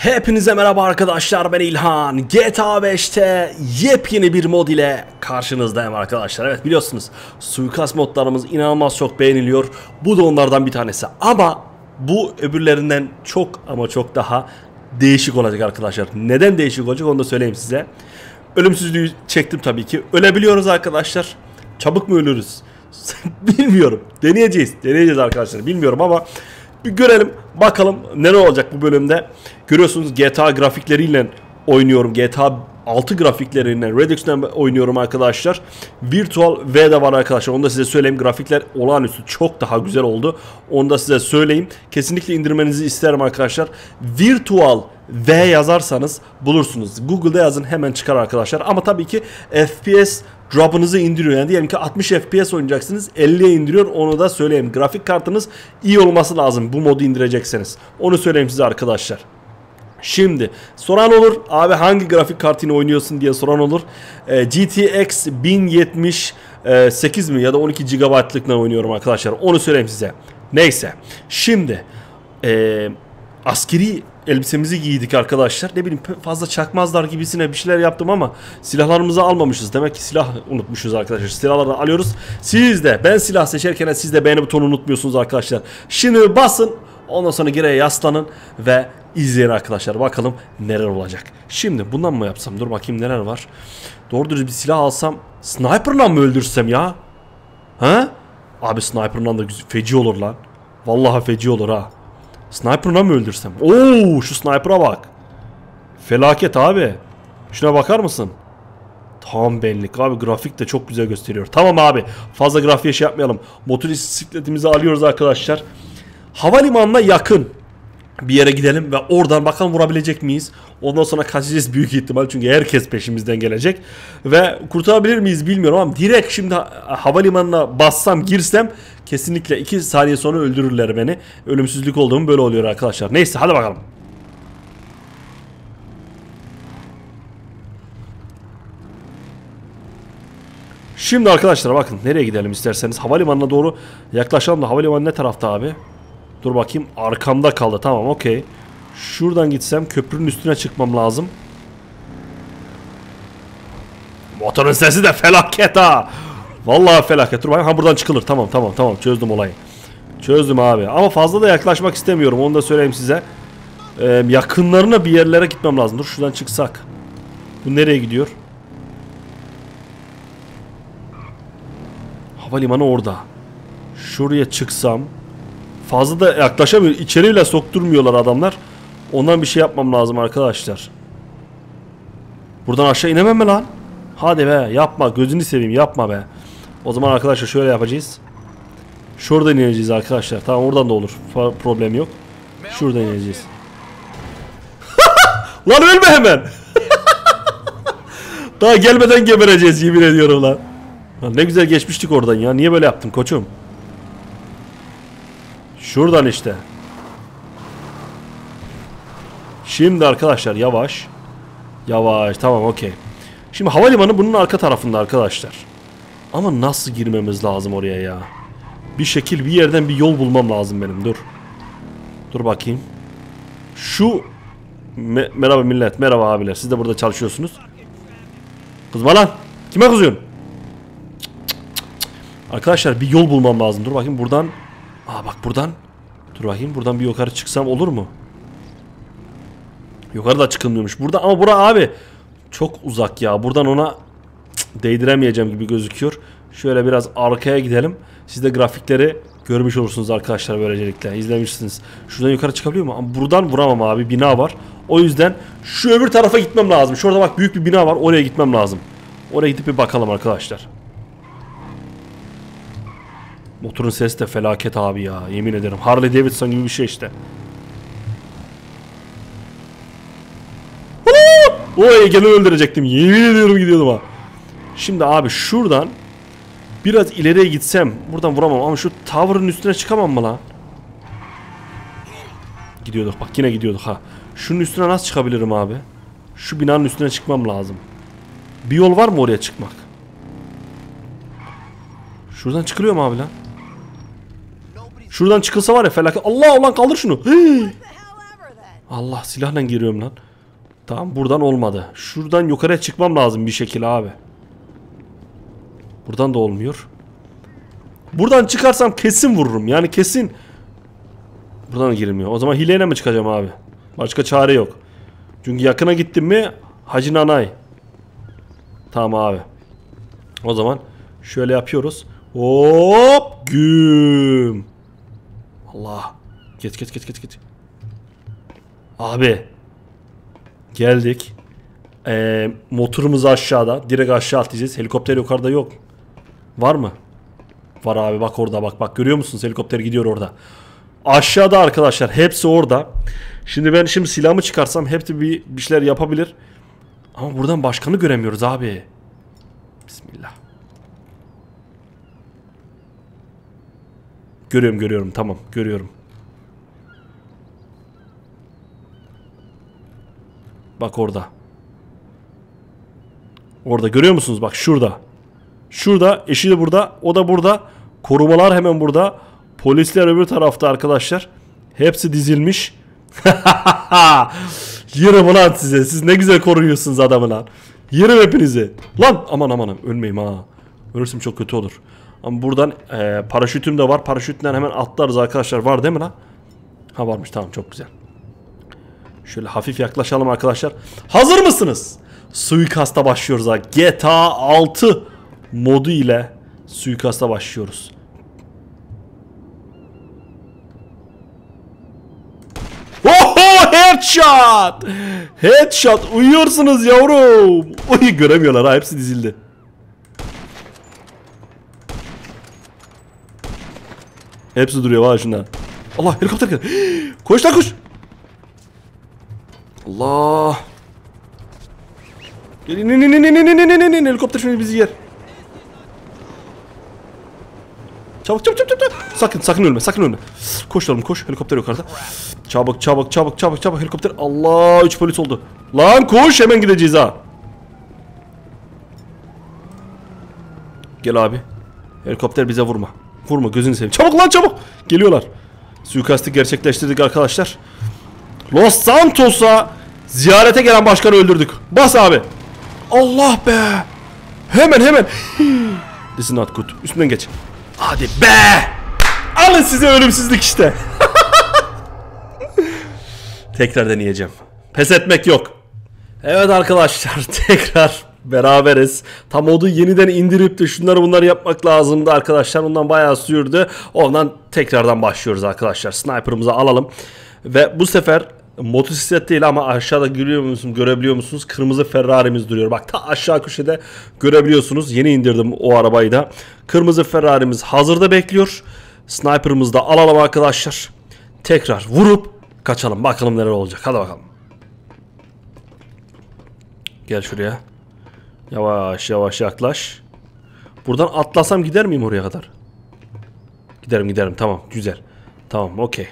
Hepinize merhaba arkadaşlar ben İlhan. GTA 5'te yepyeni bir mod ile karşınızdayım arkadaşlar. Evet biliyorsunuz suikast modlarımız inanılmaz çok beğeniliyor. Bu da onlardan bir tanesi. Ama bu öbürlerinden çok ama çok daha değişik olacak arkadaşlar. Neden değişik olacak onu da söyleyeyim size. Ölümsüzlüğü çektim tabii ki. Ölebiliyoruz arkadaşlar. Çabuk mu ölürüz? Bilmiyorum. Deneyeceğiz deneyeceğiz arkadaşlar. Bilmiyorum ama bir görelim bakalım neler olacak bu bölümde. Görüyorsunuz GTA grafikleriyle oynuyorum. GTA 6 grafikleriyle Redux'ten oynuyorum arkadaşlar. Virtual V de var arkadaşlar. Onu da size söyleyeyim. Grafikler olağanüstü çok daha güzel oldu. Onu da size söyleyeyim. Kesinlikle indirmenizi isterim arkadaşlar. Virtual V yazarsanız bulursunuz. Google'da yazın hemen çıkar arkadaşlar. Ama tabii ki FPS drop'ınızı indiriyor. Yani diyelim ki 60 FPS oynayacaksınız 50'ye indiriyor onu da söyleyeyim. Grafik kartınız iyi olması lazım bu modu indirecekseniz. Onu söyleyeyim size arkadaşlar. Şimdi soran olur abi hangi grafik kartını oynuyorsun diye soran olur. E, GTX 1070 e, 8 mi ya da 12 GB'lıkla oynuyorum arkadaşlar. Onu söyleyeyim size. Neyse. Şimdi e, askeri elbisemizi giydik arkadaşlar. Ne bileyim fazla çakmazlar gibisine bir şeyler yaptım ama silahlarımızı almamışız. Demek ki silah unutmuşuz arkadaşlar. Silahları alıyoruz. Siz de ben silah seçerken siz de beğeni butonu unutmuyorsunuz arkadaşlar. Şimdi basın. Ondan sonra geriye yaslanın ve izleyin arkadaşlar. Bakalım neler olacak. Şimdi bundan mı yapsam? Dur bakayım neler var. Doğru dürüst bir silah alsam sniper'la mı öldürsem ya? Ha? Abi sniper'la da feci olur lan. Vallahi feci olur ha. Sniper'la mı öldürsem? Oo şu sniper'a bak. Felaket abi. Şuna bakar mısın? Tam benlik abi grafik de çok güzel gösteriyor. Tamam abi fazla grafiğe şey yapmayalım. Motosikletimizi alıyoruz arkadaşlar. Havalimanına yakın bir yere gidelim ve oradan bakalım vurabilecek miyiz? Ondan sonra kaçacağız büyük ihtimal çünkü herkes peşimizden gelecek. Ve kurtarabilir miyiz bilmiyorum ama direkt şimdi havalimanına bassam girsem kesinlikle 2 saniye sonra öldürürler beni. Ölümsüzlük olduğum böyle oluyor arkadaşlar. Neyse hadi bakalım. Şimdi arkadaşlar bakın nereye gidelim isterseniz havalimanına doğru yaklaşalım da havalimanı ne tarafta abi? Dur bakayım arkamda kaldı tamam okey. Şuradan gitsem köprünün üstüne çıkmam lazım. Motorun sesi de felaket ha. Vallahi felaket. Dur bakayım ha buradan çıkılır. Tamam tamam tamam çözdüm olayı. Çözdüm abi. Ama fazla da yaklaşmak istemiyorum. Onu da söyleyeyim size. Ee, yakınlarına bir yerlere gitmem lazım. Dur şuradan çıksak. Bu nereye gidiyor? Havalimanı orada. Şuraya çıksam. Fazla da yaklaşamıyor. İçeri bile sokturmuyorlar adamlar. Ondan bir şey yapmam lazım arkadaşlar. Buradan aşağı inemem mi lan? Hadi be yapma gözünü seveyim yapma be. O zaman arkadaşlar şöyle yapacağız. Şuradan ineceğiz arkadaşlar. Tamam oradan da olur. Problem yok. Şuradan ineceğiz. lan ölme hemen. Daha gelmeden gebereceğiz yemin ediyorum lan. lan. Ne güzel geçmiştik oradan ya. Niye böyle yaptın koçum? Şuradan işte. Şimdi arkadaşlar yavaş. Yavaş tamam okey. Şimdi havalimanı bunun arka tarafında arkadaşlar. Ama nasıl girmemiz lazım oraya ya? Bir şekil bir yerden bir yol bulmam lazım benim dur. Dur bakayım. Şu Me merhaba millet merhaba abiler siz de burada çalışıyorsunuz. Kızma lan. Kime kızıyorsun? Arkadaşlar bir yol bulmam lazım. Dur bakayım buradan. Aa bak buradan. Dur bakayım buradan bir yukarı çıksam olur mu? Yukarıda çıkılmıyormuş. Burada ama bura abi çok uzak ya. Buradan ona değdiremeyeceğim gibi gözüküyor. Şöyle biraz arkaya gidelim. Siz de grafikleri Görmüş olursunuz arkadaşlar böylelikle. İzlemişsiniz. Şuradan yukarı çıkabiliyor mu? Ama buradan vuramam abi. Bina var. O yüzden şu öbür tarafa gitmem lazım. Şurada bak büyük bir bina var. Oraya gitmem lazım. Oraya gidip bir bakalım arkadaşlar. Motorun sesi de felaket abi ya. Yemin ederim. Harley Davidson gibi bir şey işte. Oy gene öldürecektim. Yemin ediyorum gidiyordum ha. Şimdi abi şuradan biraz ileriye gitsem buradan vuramam ama şu tower'ın üstüne çıkamam mı lan? Gidiyorduk bak yine gidiyorduk ha. Şunun üstüne nasıl çıkabilirim abi? Şu binanın üstüne çıkmam lazım. Bir yol var mı oraya çıkmak? Şuradan çıkılıyor mu abi lan? Şuradan çıkılsa var ya felaket. Allah ulan kaldır şunu. Hii. Allah silahla giriyorum lan. Tamam buradan olmadı. Şuradan yukarıya çıkmam lazım bir şekilde abi. Buradan da olmuyor. Buradan çıkarsam kesin vururum. Yani kesin. Buradan da girilmiyor. O zaman hileyle mi çıkacağım abi? Başka çare yok. Çünkü yakına gittim mi Hacı Nanay. Tamam abi. O zaman şöyle yapıyoruz. Hop güm. Allah. Git git git git git. Abi. Geldik. Ee, motorumuz aşağıda. Direkt aşağı atlayacağız. Helikopter yukarıda yok. Var mı? Var abi bak orada bak bak görüyor musunuz helikopter gidiyor orada. Aşağıda arkadaşlar hepsi orada. Şimdi ben şimdi silahımı çıkarsam hepsi bir, bir şeyler yapabilir. Ama buradan başkanı göremiyoruz abi. Bismillah. Görüyorum görüyorum tamam görüyorum. Bak orada. Orada görüyor musunuz? Bak şurada. Şurada. Eşi de burada. O da burada. Korumalar hemen burada. Polisler öbür tarafta arkadaşlar. Hepsi dizilmiş. Yerim ulan size. Siz ne güzel koruyorsunuz adamı lan. Yerim hepinizi. Lan aman aman ölmeyeyim ha. Ölürsem çok kötü olur. Ama buradan e, paraşütüm de var. Paraşütten hemen atlarız arkadaşlar. Var değil mi lan? Ha varmış tamam çok güzel. Şöyle hafif yaklaşalım arkadaşlar. Hazır mısınız? Suikasta başlıyoruz ha. GTA 6 modu ile suikasta başlıyoruz. Oho headshot! Headshot uyuyorsunuz yavrum. Uy göremiyorlar ha hepsi dizildi. Hepsi duruyor valla şunlar. Allah helikopter geldi. Koş lan koş. Allah. Gelin in in in in in in in in in helikopter şimdi bizi yer. Çabuk çabuk çabuk çabuk. Sakın sakın ölme sakın ölme. Koş oğlum koş helikopter yukarıda. Çabuk çabuk çabuk çabuk çabuk helikopter. Allah 3 polis oldu. Lan koş hemen gideceğiz ha. Gel abi. Helikopter bize vurma. Vurma gözünü seveyim. Çabuk lan çabuk. Geliyorlar. Suikastı gerçekleştirdik arkadaşlar. Los Santos'a ziyarete gelen başkanı öldürdük. Bas abi. Allah be. Hemen hemen. This is not good. Üstünden geç. Hadi be. Alın size ölümsüzlük işte. Tekrar deneyeceğim. Pes etmek yok. Evet arkadaşlar tekrar beraberiz. Tam modu yeniden indirip de şunları bunları yapmak lazımdı arkadaşlar. Ondan bayağı sürdü. Ondan tekrardan başlıyoruz arkadaşlar. Sniper'ımızı alalım. Ve bu sefer motosiklet değil ama aşağıda görüyor musunuz, görebiliyor musunuz? Kırmızı Ferrari'miz duruyor. Bak ta aşağı köşede görebiliyorsunuz. Yeni indirdim o arabayı da. Kırmızı Ferrari'miz hazırda bekliyor. Sniper'ımızı da alalım arkadaşlar. Tekrar vurup kaçalım. Bakalım neler olacak. Hadi bakalım. Gel şuraya. Yavaş yavaş yaklaş. Buradan atlasam gider miyim oraya kadar? Giderim giderim tamam güzel. Tamam okey.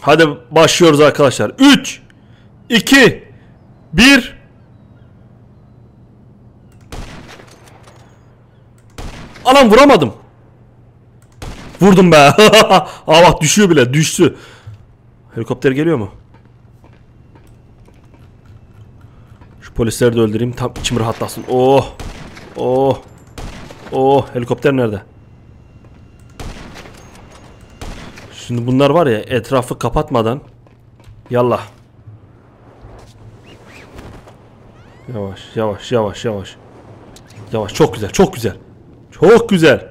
Hadi başlıyoruz arkadaşlar. 3 2 1 Anam vuramadım. Vurdum be. Aa bak düşüyor bile. Düştü. Helikopter geliyor mu? Polisleri de öldüreyim. Tam içim rahatlasın. Oh. Oh. Oh. Helikopter nerede? Şimdi bunlar var ya etrafı kapatmadan Yallah Yavaş yavaş yavaş yavaş Yavaş çok güzel çok güzel Çok güzel.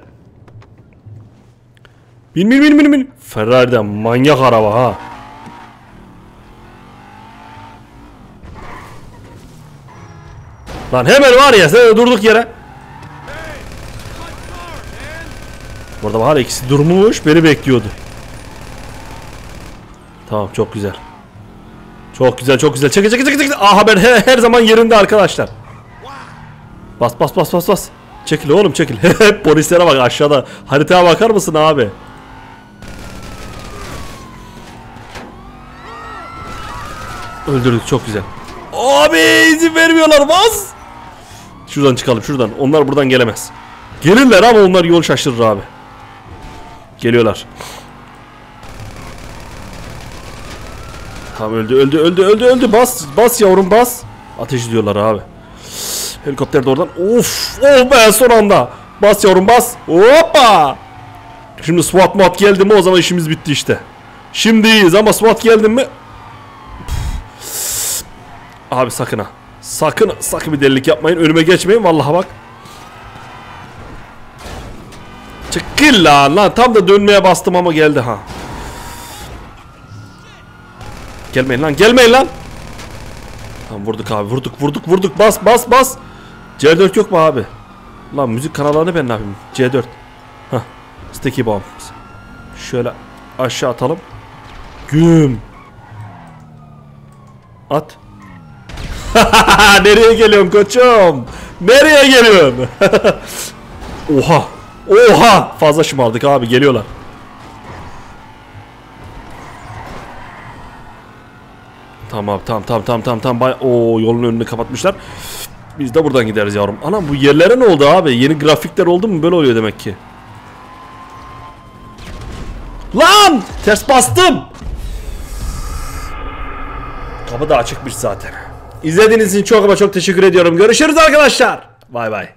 Bin bin bin bin bin. Ferrari'den manyak araba ha. Lan hemen var ya sen durduk yere. Burada var ikisi durmuş beni bekliyordu. Tamam çok güzel. Çok güzel çok güzel. Çekil çekil çekil çekil. Aa haber her, her zaman yerinde arkadaşlar. Bas bas bas bas bas. Çekil oğlum çekil. Hep polislere bak aşağıda. Haritaya bakar mısın abi? Öldürdük çok güzel. Abi izin vermiyorlar bas. Şuradan çıkalım şuradan. Onlar buradan gelemez. Gelirler ama onlar yol şaşırır abi. Geliyorlar. Tamam öldü öldü öldü öldü öldü bas bas yavrum bas. Ateş ediyorlar abi. Helikopter de oradan. Of oh be son anda. Bas yavrum bas. Hoppa. Şimdi SWAT mat geldi mi o zaman işimiz bitti işte. Şimdi iyiyiz ama SWAT geldi mi? Abi sakın ha. Sakın sakın bir delilik yapmayın. Önüme geçmeyin vallahi bak. Çıkıl lan lan tam da dönmeye bastım ama geldi ha. Gelmeyin lan gelmeyin lan. Tamam vurduk abi vurduk vurduk vurduk bas bas bas. C4 yok mu abi? Lan müzik kanallarını ben ne yapayım? C4. Hah. Sticky bomb. Şöyle aşağı atalım. Güm. At. Nereye geliyorsun koçum? Nereye geliyorsun? Oha. Oha. Fazla şımardık abi geliyorlar. Tamam tamam tamam tamam tamam tamam. Bay Oo yolun önünü kapatmışlar. Biz de buradan gideriz yavrum. Anam bu yerlere ne oldu abi? Yeni grafikler oldu mu? Böyle oluyor demek ki. Lan! Ters bastım. Kapı da açıkmış zaten. İzlediğiniz için çok ama çok teşekkür ediyorum. Görüşürüz arkadaşlar. Bay bay.